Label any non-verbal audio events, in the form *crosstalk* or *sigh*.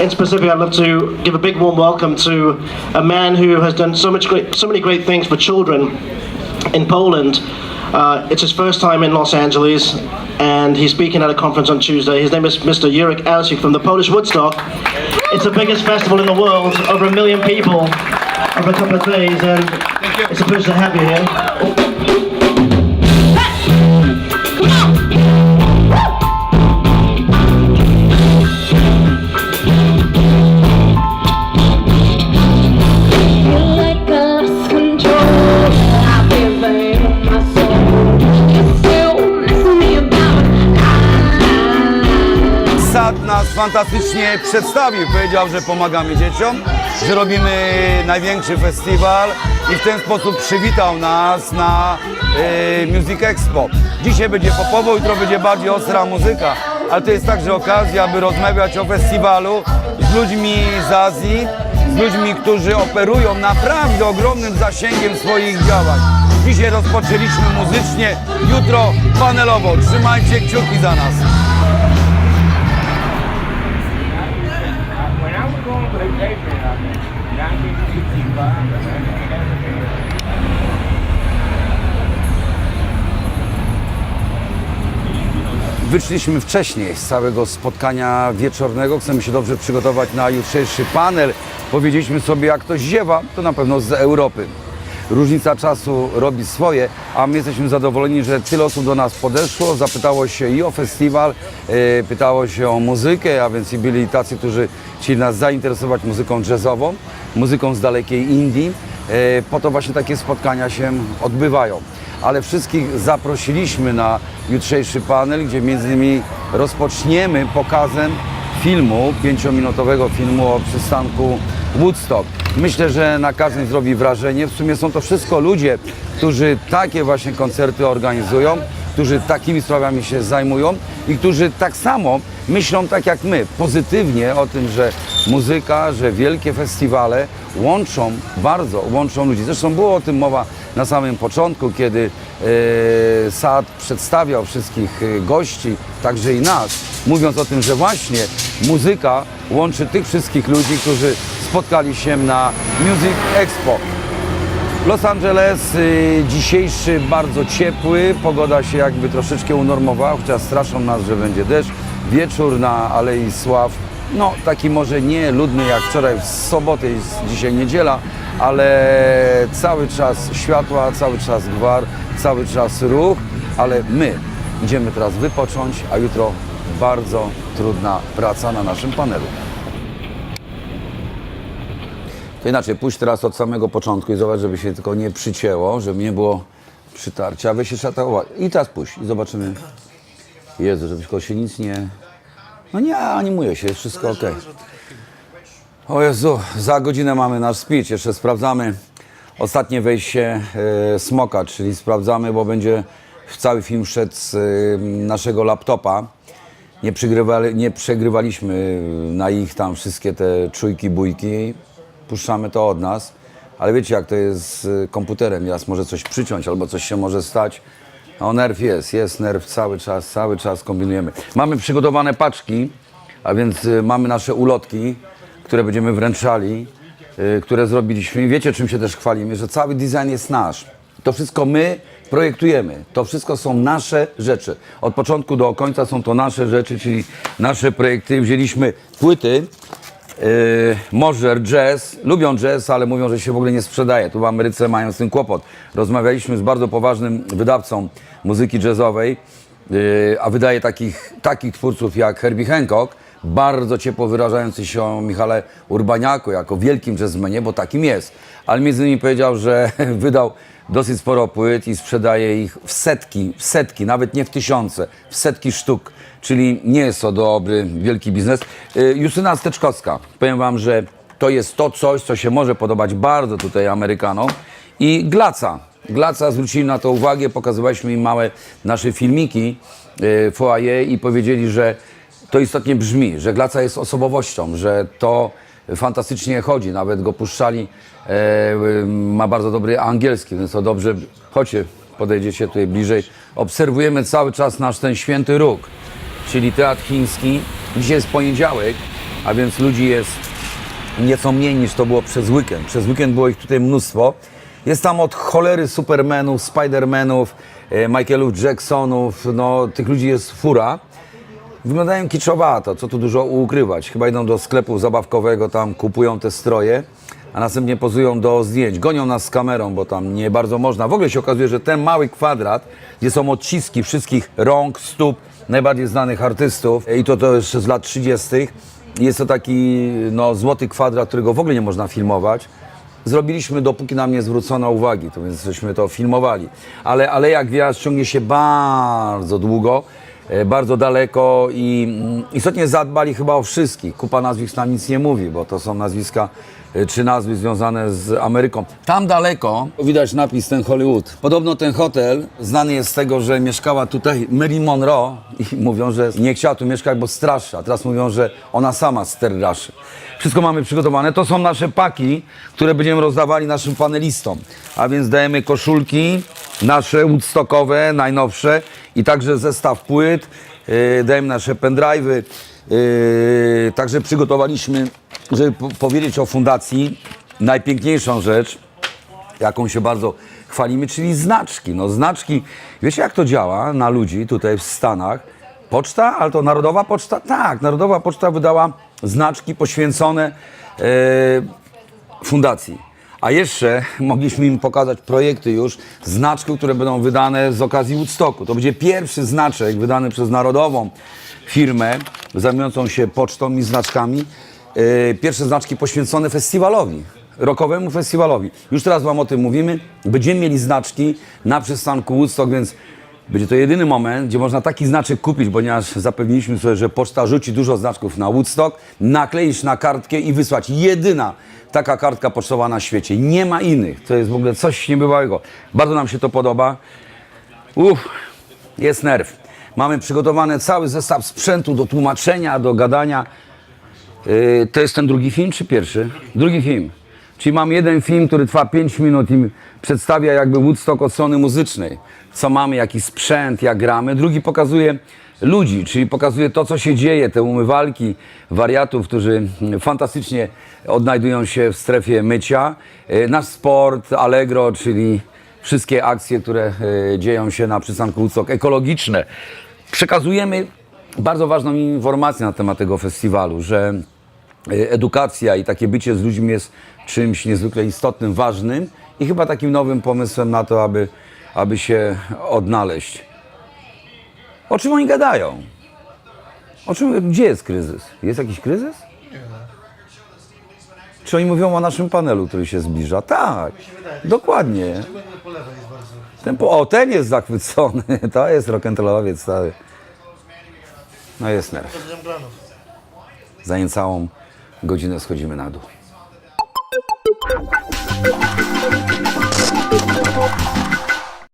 In specific, I'd love to give a big warm welcome to a man who has done so much great, so many great things for children in Poland. Uh, it's his first time in Los Angeles, and he's speaking at a conference on Tuesday. His name is Mr. Jurek Alsik from the Polish Woodstock. It's the biggest festival in the world, over a million people over a couple of days, and it's a pleasure to have you here. Nas fantastycznie przedstawił. Powiedział, że pomagamy dzieciom, że robimy największy festiwal i w ten sposób przywitał nas na e, Music Expo. Dzisiaj będzie popowo, jutro będzie bardziej ostra muzyka, ale to jest także okazja, aby rozmawiać o festiwalu z ludźmi z Azji, z ludźmi, którzy operują naprawdę ogromnym zasięgiem swoich działań. Dzisiaj rozpoczęliśmy muzycznie, jutro panelowo. Trzymajcie kciuki za nas. Wyszliśmy wcześniej z całego spotkania wieczornego. Chcemy się dobrze przygotować na jutrzejszy panel. Powiedzieliśmy sobie, jak ktoś ziewa, to na pewno z Europy. Różnica czasu robi swoje, a my jesteśmy zadowoleni, że tyle osób do nas podeszło, zapytało się i o festiwal, e, pytało się o muzykę, a więc i byli tacy, którzy chcieli nas zainteresować muzyką jazzową, muzyką z dalekiej Indii. E, po to właśnie takie spotkania się odbywają ale wszystkich zaprosiliśmy na jutrzejszy panel, gdzie między innymi rozpoczniemy pokazem filmu, pięciominutowego filmu o przystanku Woodstock. Myślę, że na każdym zrobi wrażenie. W sumie są to wszystko ludzie, którzy takie właśnie koncerty organizują, którzy takimi sprawami się zajmują i którzy tak samo myślą tak jak my, pozytywnie o tym, że muzyka, że wielkie festiwale łączą, bardzo łączą ludzi. Zresztą było o tym mowa na samym początku, kiedy e, Sad przedstawiał wszystkich e, gości, także i nas, mówiąc o tym, że właśnie muzyka łączy tych wszystkich ludzi, którzy spotkali się na Music Expo. Los Angeles y, dzisiejszy bardzo ciepły, pogoda się jakby troszeczkę unormowała, chociaż straszą nas, że będzie deszcz. Wieczór na Alei Sław, no taki może nie ludny jak wczoraj w sobotę, jest dzisiaj niedziela, ale cały czas światła, cały czas gwar, cały czas ruch, ale my idziemy teraz wypocząć, a jutro bardzo trudna praca na naszym panelu. To inaczej, pójść teraz od samego początku i zobacz, żeby się tylko nie przycięło, żeby nie było przytarcia. Weź trzeba uwagę. I teraz pójść i zobaczymy. Jezu, żeby tylko się nic nie... No nie, animuje się, jest wszystko ok. O Jezu, za godzinę mamy nasz speech. Jeszcze sprawdzamy ostatnie wejście e, smoka, czyli sprawdzamy, bo będzie cały film szedł z e, naszego laptopa. Nie, nie przegrywaliśmy na ich tam wszystkie te czujki, bójki. Puszczamy to od nas. Ale wiecie, jak to jest z komputerem. Raz może coś przyciąć albo coś się może stać. O, nerw jest, jest nerw cały czas, cały czas kombinujemy. Mamy przygotowane paczki, a więc y, mamy nasze ulotki, które będziemy wręczali, y, które zrobiliśmy. I wiecie, czym się też chwalimy, że cały design jest nasz. To wszystko my projektujemy. To wszystko są nasze rzeczy. Od początku do końca są to nasze rzeczy, czyli nasze projekty. Wzięliśmy płyty, Yy, Może jazz, lubią jazz, ale mówią, że się w ogóle nie sprzedaje. Tu w Ameryce mają z tym kłopot. Rozmawialiśmy z bardzo poważnym wydawcą muzyki jazzowej, yy, a wydaje takich, takich twórców jak Herbie Hancock, bardzo ciepło wyrażający się o Michale Urbaniaku jako wielkim jazzmenie, bo takim jest. Ale między innymi powiedział, że *laughs* wydał dosyć sporo płyt i sprzedaje ich w setki, w setki, nawet nie w tysiące, w setki sztuk czyli nie jest to dobry, wielki biznes. Y, Justyna Steczkowska, powiem Wam, że to jest to coś, co się może podobać bardzo tutaj Amerykanom. I Glaca. Glaca zwrócili na to uwagę, pokazywaliśmy im małe nasze filmiki y, foyer i powiedzieli, że to istotnie brzmi, że Glaca jest osobowością, że to fantastycznie chodzi, nawet go puszczali, e, ma bardzo dobry angielski, więc to dobrze, chodźcie, podejdziecie tutaj bliżej, obserwujemy cały czas nasz ten święty róg, czyli teatr chiński. Dzisiaj jest poniedziałek, a więc ludzi jest nieco mniej niż to było przez weekend. Przez weekend było ich tutaj mnóstwo. Jest tam od cholery Supermanów, Spidermanów, e, Michaelów Jacksonów, no tych ludzi jest fura. Wyglądają kiczowato, co tu dużo ukrywać. Chyba idą do sklepu zabawkowego, tam kupują te stroje, a następnie pozują do zdjęć. Gonią nas z kamerą, bo tam nie bardzo można. W ogóle się okazuje, że ten mały kwadrat, gdzie są odciski wszystkich rąk, stóp najbardziej znanych artystów, i to to jeszcze z lat 30., jest to taki no, złoty kwadrat, którego w ogóle nie można filmować. Zrobiliśmy, dopóki nam nie zwrócono uwagi, to więc żeśmy to filmowali. Ale, ale jak wjazd ciągnie się bardzo długo, bardzo daleko i mm, istotnie zadbali chyba o wszystkich. Kupa nazwisk nam nic nie mówi, bo to są nazwiska e, czy nazwy związane z Ameryką. Tam daleko widać napis ten Hollywood. Podobno ten hotel znany jest z tego, że mieszkała tutaj Marilyn Monroe *laughs* i mówią, że nie chciała tu mieszkać, bo straszy, a teraz mówią, że ona sama sterraszy. Wszystko mamy przygotowane. To są nasze paki, które będziemy rozdawali naszym panelistom. A więc dajemy koszulki, nasze woodstockowe, najnowsze i także zestaw płyt. Yy, dajemy nasze pendrive'y. Yy, także przygotowaliśmy, żeby po- powiedzieć o fundacji, najpiękniejszą rzecz, jaką się bardzo chwalimy, czyli znaczki. No znaczki, wiecie jak to działa na ludzi tutaj w Stanach? Poczta, ale to Narodowa Poczta? Tak, Narodowa Poczta wydała znaczki poświęcone e, fundacji. A jeszcze mogliśmy im pokazać projekty już, znaczków, które będą wydane z okazji Woodstocku. To będzie pierwszy znaczek wydany przez narodową firmę zajmującą się pocztą i znaczkami. E, Pierwsze znaczki poświęcone festiwalowi, rokowemu festiwalowi. Już teraz Wam o tym mówimy. Będziemy mieli znaczki na przystanku Woodstock, więc będzie to jedyny moment, gdzie można taki znaczek kupić, ponieważ zapewniliśmy sobie, że poczta rzuci dużo znaczków na Woodstock, nakleić na kartkę i wysłać. Jedyna taka kartka pocztowa na świecie. Nie ma innych. To jest w ogóle coś niebywałego. Bardzo nam się to podoba. Uff, jest nerw. Mamy przygotowany cały zestaw sprzętu do tłumaczenia, do gadania. Yy, to jest ten drugi film, czy pierwszy? Drugi film. Czyli mam jeden film, który trwa 5 minut i przedstawia jakby Woodstock od strony muzycznej. Co mamy, jaki sprzęt, jak gramy. Drugi pokazuje ludzi, czyli pokazuje to, co się dzieje, te umywalki wariatów, którzy fantastycznie odnajdują się w strefie mycia. Yy, Nasz sport, Allegro, czyli wszystkie akcje, które yy, dzieją się na przystanku Woodstock, ekologiczne. Przekazujemy bardzo ważną informację na temat tego festiwalu, że e, edukacja i takie bycie z ludźmi jest czymś niezwykle istotnym, ważnym i chyba takim nowym pomysłem na to, aby, aby się odnaleźć. O czym oni gadają? O czym, gdzie jest kryzys? Jest jakiś kryzys? Czy oni mówią o naszym panelu, który się zbliża? Tak, dokładnie. Ten po, o, ten jest zachwycony. *laughs* To jest rock'n'rollowiec stały. No jest nerw. Za niecałą godzinę schodzimy na dół.